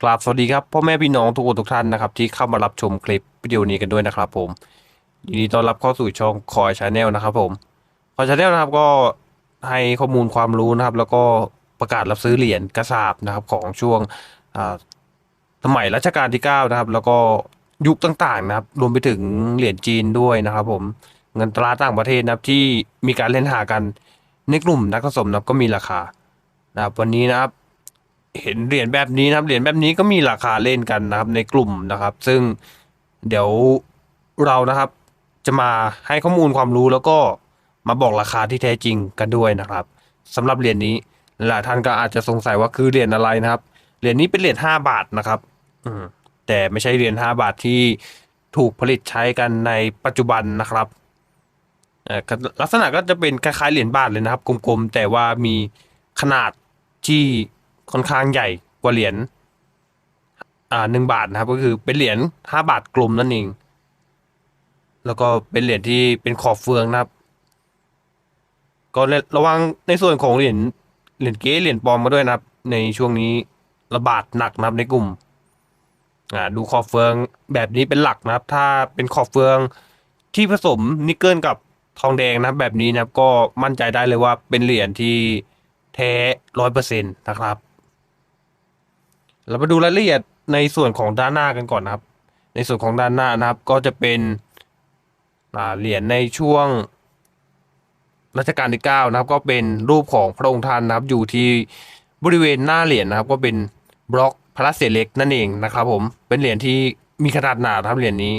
กราบสวัสดีครับพ่อแม่พี่น้องทุกคนทุกท่านนะครับที่เข้ามารับชมคลิปวิดีโอนี้กันด้วยนะครับผมยินดีต้อนรับเข้าสู่ช่องคอยชาแนลนะครับผมคอยชาแนลนะครับก็ให้ข้อมูลความรู้นะครับ แล้วก็ประกาศรับซื้อเหรียญกระสาบนะครับของช่วงสมัยรัชกาลที่9นะครับแล้วก็ยุคต่างๆนะครับรวมไปถึงเหรียญจีนด้วยนะครับ ผมเงินตราต่างประเทศนะครับที่มีการเล่นหากันในกลุ่มนักสะสมนะครับก็มีราคานะครับวันนี้นะครับ เห็นเหรียญแบบนี้นะครับ เหรียญแบบนี้ก็มีราคาเล่นกันนะครับในกลุ่มนะครับ ซึ่งเดี๋ยวเรานะครับ จะมาให้ข้อมูลความรู้แล้วก็มาบอกราคาที่แท้จริงกันด้วยนะครับสำหรับเหรียญนี้หลายท่านก็อาจจะสงสัยว่าคือเหรียญอะไรนะครับ เหรียญนี้เป็นเหรียญห้าบาทนะครับ อืมแต่ไม่ใช่เหรียญห้าบาทที่ถูกผลิตใช้กันในปัจจุบันนะครับลักษณะก็จะเป็นคล้ายๆเหรียญบาทเลยนะครับ กลมๆ แต่ว่ามีขนาดที่ ค่อนข้างใหญ่กว่าเหรียญอ่าหนึ่งบาทนะครับ ก็คือเป็นเหรียญห้าบาทกลมนั่นเอง แล้วก็เป็นเหรียญที่เป็นขอบเฟืองนะครับ ก็ระวังในส่วนของเหรียญเหรียญเก๊เหรียญปลอมมาด้วยนะครับ ในช่วงนี้ระบาดหนักนะครับในกลุ่มอ่าดูขอบเฟืองแบบนี้เป็นหลักนะครับ ถ้าเป็นขอบเฟืองที่ผสมนิกเกิลกับทองแดงนะแบบนี้นะครับ ก็มั่นใจได้เลยว่าเป็นเหรียญที่แท้ร้อยเปอร์เซ็นต์นะครับ เรามาดูรายละเอียดในส่วนของด้านหน้ากันก่อนนะครับ ในส่วนของด้านหน้านะครับก็จะเป็นเหรียญในช่วงรัชกาลที่9นะครับ ก็เป็นรูปของพระองค์ท่านนะครับ อยู่ที่บริเวณหน้าเหรียญนะครับ ก็เป็นบล็อกพระเศษเล็กนั่นเองนะครับ ผมเป็นเหรียญที่มีขนาดหนาครับเหรียญนี้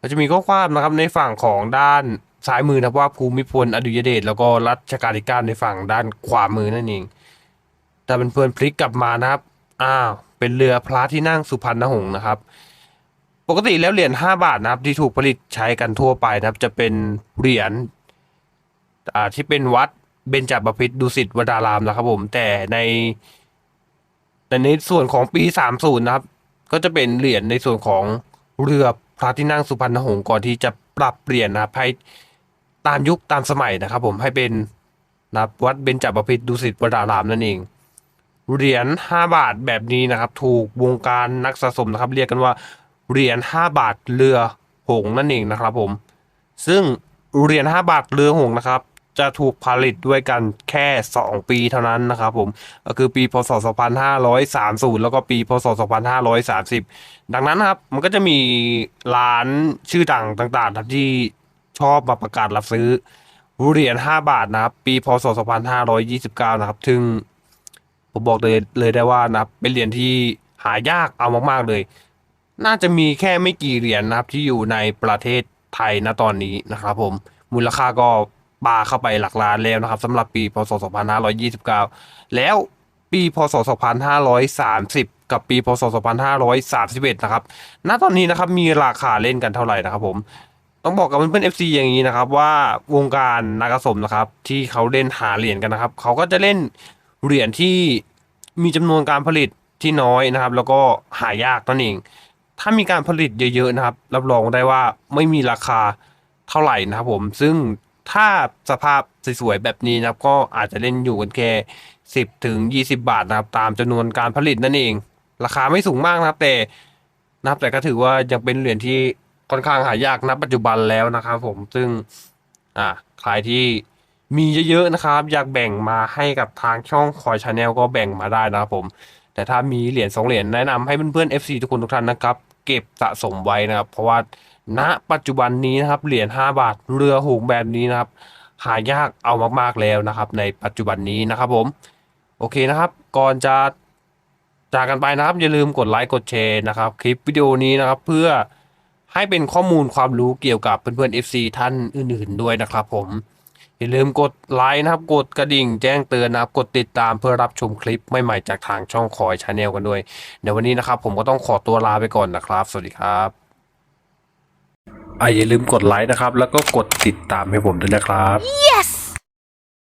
ก็จะมีข้อความนะครับในฝั่งของด้านซ้ายมือนะว่าภูมิพลอดุยเดชแล้วก็รัชกาลที่9ในฝั่งด้านขวามือนั่นเองแต่เป็นเพื่อนพลิกกลับมานะครับอ้าว เป็นเรือพระที่นั่งสุพรรณหงษ์นะครับ ปกติแล้วเหรียญ5บาทนะครับ ที่ถูกผลิตใช้กันทั่วไปนะครับ จะเป็นเหรียญที่เป็นวัดเบญจบพิตรดุสิตวดารามนะครับ ผมแต่ในแต่ในส่วนของปี 30 นะครับ ก็จะเป็นเหรียญในส่วนของเรือพระที่นั่งสุพรรณหงษ์ก่อนที่จะปรับเปลี่ยนนะครับให้ตามยุคตามสมัยนะครับ ผมให้เป็นนับวัดเบญจบพิตรดุสิตวดารามนั่นเอง เหรียญ5บาทแบบนี้นะครับ ถูกวงการนักสะสมนะครับ เรียกกันว่าเหรียญ5บาทเรือหงส์นั่นเองนะครับผม ซึ่งเหรียญ5บาทเรือหงส์นะครับ จะถูกผลิตด้วยกันแค่ 2 ปีเท่านั้นนะครับผม ก็คือปีพศ 2530 แล้วก็ปีพศ 2530 ดังนั้นนะครับ มันก็จะมีร้านชื่อดังต่างๆครับที่ชอบมาประกาศรับซื้อเหรียญ5บาทนะครับ ปีพศ 2529 นะครับซึ่ง ผมบอกเลยเลยได้ว่านะครับเป็นเหรียญที่หายากเอามากๆเลย น่าจะมีแค่ไม่กี่เหรียญนะครับที่อยู่ในประเทศไทยณตอนนี้นะครับผมมูลค่าก็ปาเข้าไปหลักล้านแล้วนะครับสำหรับปีพศ 2529 แล้วปีพศ 2530 กับปีพศ 2531 นะครับ ณ ตอนนี้นะครับมีราคาเล่นกันเท่าไหร่นะครับผม ต้องบอกกับเพื่อนๆ FC อย่างนี้นะครับว่าวงการนักสะสมนะครับที่เขาเล่นหาเหรียญกันนะครับเขาก็จะเล่น เหรียญที่มีจำนวนการผลิตที่น้อยนะครับ แล้วก็หายากนั่นเอง ถ้ามีการผลิตเยอะๆนะครับ รับรองได้ว่าไม่มีราคาเท่าไหร่นะครับผม ซึ่งถ้าสภาพสวยๆแบบนี้นะครับ ก็อาจจะเล่นอยู่กันแค่สิบถึงยี่สิบาทนะครับ ตามจำนวนการผลิตนั่นเอง ราคาไม่สูงมากนะครับ แต่นะครับแต่ก็ถือว่ายังเป็นเหรียญที่ค่อนข้างหายากณปัจจุบันแล้วนะครับผมซึ่งอ่าใครที่ มีเยอะๆนะครับ อยากแบ่งมาให้กับทางช่องคอยชาแนลก็แบ่งมาได้นะครับผม แต่ถ้ามีเหรียญสองเหรียญแนะนำให้เพื่อนๆ FC ทุกคนทุกท่านนะครับ เก็บสะสมไว้นะครับ เพราะว่าณปัจจุบันนี้นะครับ เหรียญ5บาทเรือหงส์แบบนี้นะครับ หายากเอามากๆแล้วนะครับ ในปัจจุบันนี้นะครับผม โอเคนะครับ ก่อนจะจากกันไปนะครับ อย่าลืมกดไลค์กดแชร์นะครับ คลิปวิดีโอนี้นะครับ เพื่อให้เป็นข้อมูลความรู้เกี่ยวกับเพื่อนๆ FC ท่านอื่น ๆ ด้วยนะครับผม อย่าลืมกดไลค์นะครับ กดกระดิ่งแจ้งเตือนนะครับ กดติดตามเพื่อรับชมคลิปใหม่ๆจากทางช่องคอยชาแนลกันด้วย เดี๋ยววันนี้นะครับ ผมก็ต้องขอตัวลาไปก่อนนะครับ สวัสดีครับอะอย่าลืมกดไลค์นะครับ แล้วก็กดติดตามให้ผมด้วยนะครับ Yes!